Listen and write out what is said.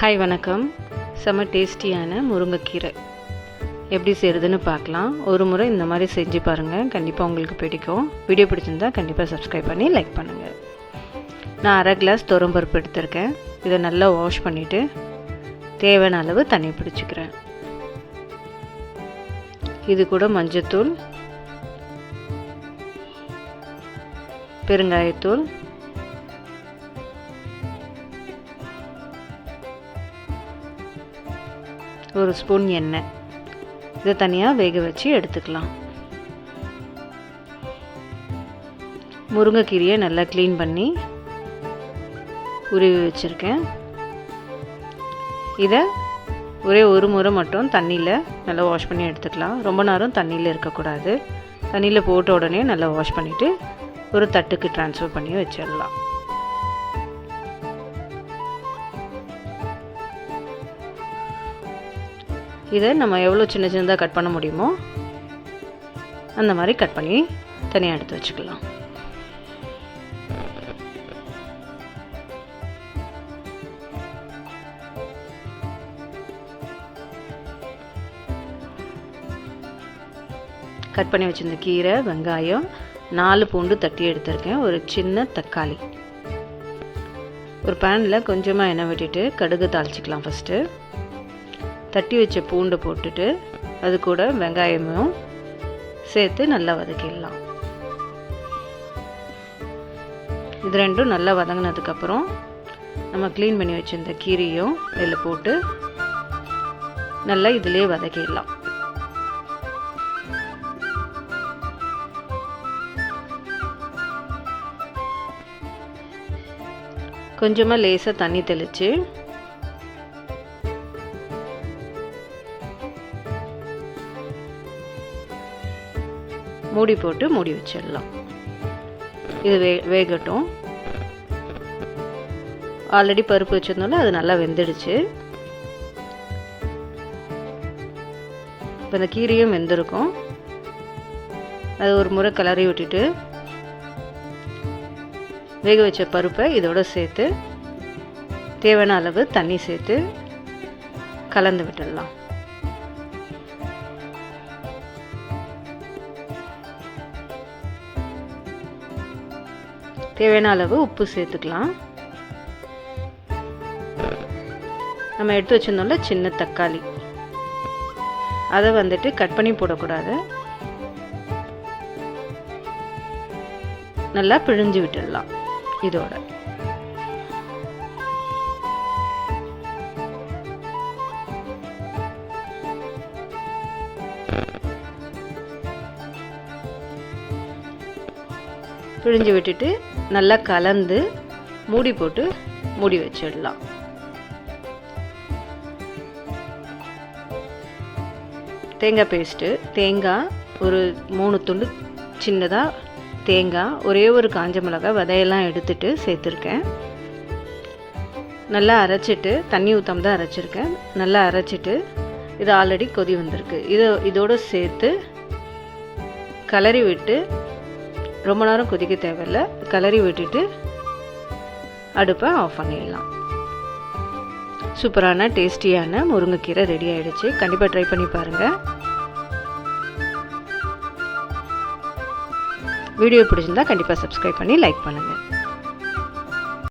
Hi வணக்கம். செம்ம டேஸ்டியான முருங்கைக்கீரை. எப்படி செய்கிறதுன்னு பார்க்கலாம். ஒரு முறை இந்த மாதிரி செஞ்சு பாருங்கள் கண்டிப்பாக உங்களுக்கு பிடிக்கும். வீடியோ பிடிச்சிருந்தா கண்டிப்பாக சப்ஸ்கிரைப் பண்ணி லைக் பண்ணுங்கள் நான் அரை கிளாஸ் துவரம்பருப்பு எடுத்திருக்கேன். இதை நல்லா வாஷ் பண்ணிவிட்டு தேவையான அளவு தண்ணி பிடிச்சிக்கிறேன். இது கூட மஞ்சத்தூள் பெருங்காயத்தூள் ஒரு ஸ்பூன் எண்ணெய். இதை தனியாக வேக வச்சு எடுத்துக்கலாம். முருங்கைக்கீரையை நல்லா க்ளீன் பண்ணி உருவி வச்சுருக்கேன். இதை ஒரே ஒரு முறை மட்டும் தண்ணியில் நல்லா வாஷ் பண்ணி எடுத்துக்கலாம். ரொம்ப நேரம் தண்ணியில் இருக்கக்கூடாது. தண்ணியில் போட்ட உடனே நல்லா வாஷ் பண்ணிவிட்டு ஒரு தட்டுக்கு ட்ரான்ஸ்ஃபர் பண்ணி வச்சிடலாம். இதை நம்ம எவ்வளோ சின்ன சின்னதாக கட் பண்ண முடியுமோ அந்த மாதிரி கட் பண்ணி தனியாக எடுத்து வச்சுக்கலாம். கட் பண்ணி வச்சுருந்த கீரை வெங்காயம் நாலு பூண்டு தட்டி எடுத்திருக்கேன். ஒரு சின்ன தக்காளி. ஒரு பேனில் கொஞ்சமாக எண்ணெய் விட்டுட்டு கடுகு தாளிச்சிக்கலாம் ஃபஸ்ட்டு தட்டி வச்ச பூண்டு போட்டுட்டு அது கூட வெங்காயமும் சேர்த்து நல்லா வதக்கிடலாம். இது ரெண்டும் நல்லா வதங்கினதுக்கப்புறம் நம்ம க்ளீன் பண்ணி வச்சுருந்த கீரையும் இதில் போட்டு நல்லா இதிலே வதக்கிடலாம். கொஞ்சமாக லேசாக தண்ணி தெளித்து மூடி போட்டு மூடி வச்சிடலாம். இது வே வேகட்டும். ஆல்ரெடி பருப்பு வச்சிருந்தோம்ல அது நல்லா வெந்துடுச்சு. இப்போ இந்த கீரையும் வெந்திருக்கும். அது ஒரு முறை கிளறி விட்டுட்டு வேக வச்ச பருப்பை இதோட சேர்த்து தேவையான அளவு தண்ணி சேர்த்து கலந்து விட்டுடலாம். தேவையான அளவு உப்பு சேர்த்துக்கலாம். நம்ம எடுத்து வச்சிருந்தோம்ல சின்ன தக்காளி. அதை வந்துட்டு கட் பண்ணி போடக்கூடாது. நல்லா பிழிஞ்சு விட்டுடலாம் இதோட. பிழிஞ்சு விட்டுட்டு நல்லா கலந்து மூடி போட்டு மூடி வச்சிடலாம். தேங்காய் பேஸ்ட்டு தேங்காய் ஒரு மூணு துண்டு சின்னதாக தேங்காய் ஒரே ஒரு காஞ்ச மிளகாய் விதையெல்லாம் எடுத்துட்டு சேர்த்துருக்கேன். நல்லா அரைச்சிட்டு தண்ணி ஊற்றாம தான் அரைச்சிருக்கேன். நல்லா அரைச்சிட்டு இது ஆல்ரெடி கொதி வந்திருக்கு. இதை இதோடு சேர்த்து கலரி விட்டு ரொம்ப நேரம் கொதிக்க தேவையில்லை. கலரி விட்டுட்டு அடுப்பை ஆஃப் பண்ணிடலாம். சூப்பரான டேஸ்டியான முருங்கைக்கீரை ரெடி ஆகிடுச்சு கண்டிப்பாக ட்ரை பண்ணி பாருங்கள் வீடியோ பிடிச்சிருந்தா கண்டிப்பாக சப்ஸ்கிரைப் பண்ணி லைக் பண்ணுங்கள்